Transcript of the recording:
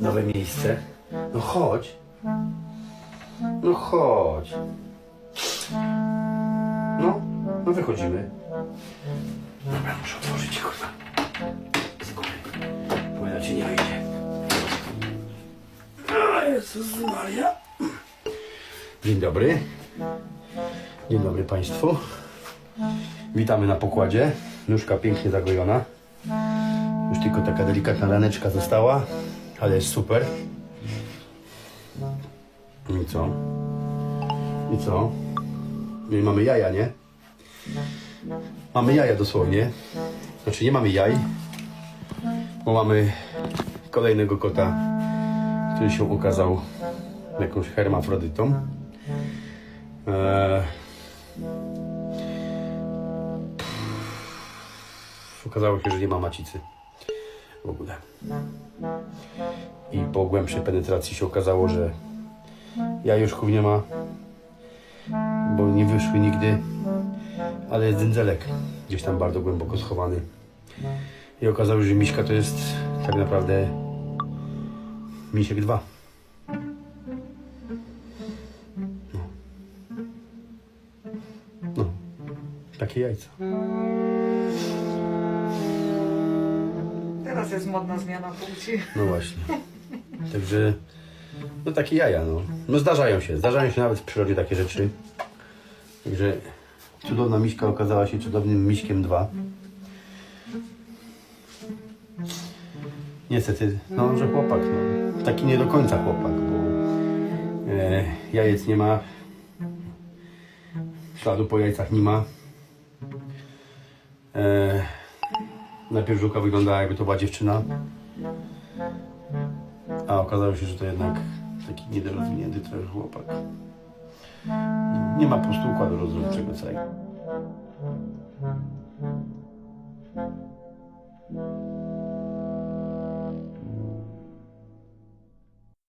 nowe miejsce. No chodź. No chodź. No, no wychodzimy. Dobra, muszę otworzyć, kurwa. Zgubię. Bo ja ci nie wyjdzie. O Jezus Maria. Dzień dobry. Dzień dobry Państwu. Witamy na pokładzie. Nóżka pięknie zagojona. Już tylko taka delikatna raneczka została, ale jest super. I co? I co? No i mamy jaja, nie? Mamy jaja dosłownie. Znaczy nie mamy jaj, bo mamy kolejnego kota, który się okazał jakąś hermafrodytą. Eee, okazało się, że nie ma macicy w ogóle. I po głębszej penetracji się okazało, że jajuszków nie ma, bo nie wyszły nigdy, ale jest dędzelek gdzieś tam bardzo głęboko schowany. I okazało się, że miśka to jest tak naprawdę misiek 2. No. no, takie jajca. Teraz jest modna zmiana płci. No właśnie. Także, no takie jaja, no. No zdarzają się, zdarzają się nawet w przyrodzie takie rzeczy. Także cudowna miśka okazała się cudownym miśkiem 2. Niestety, no, że chłopak, no. Taki nie do końca chłopak, bo e, jajec nie ma, śladu po jajcach nie ma. E, najpierw żółka wyglądała jakby to była dziewczyna. Okazało się, że to jednak taki niedorozwinięty trochę chłopak. Nie ma po prostu układu rozrodczego całego.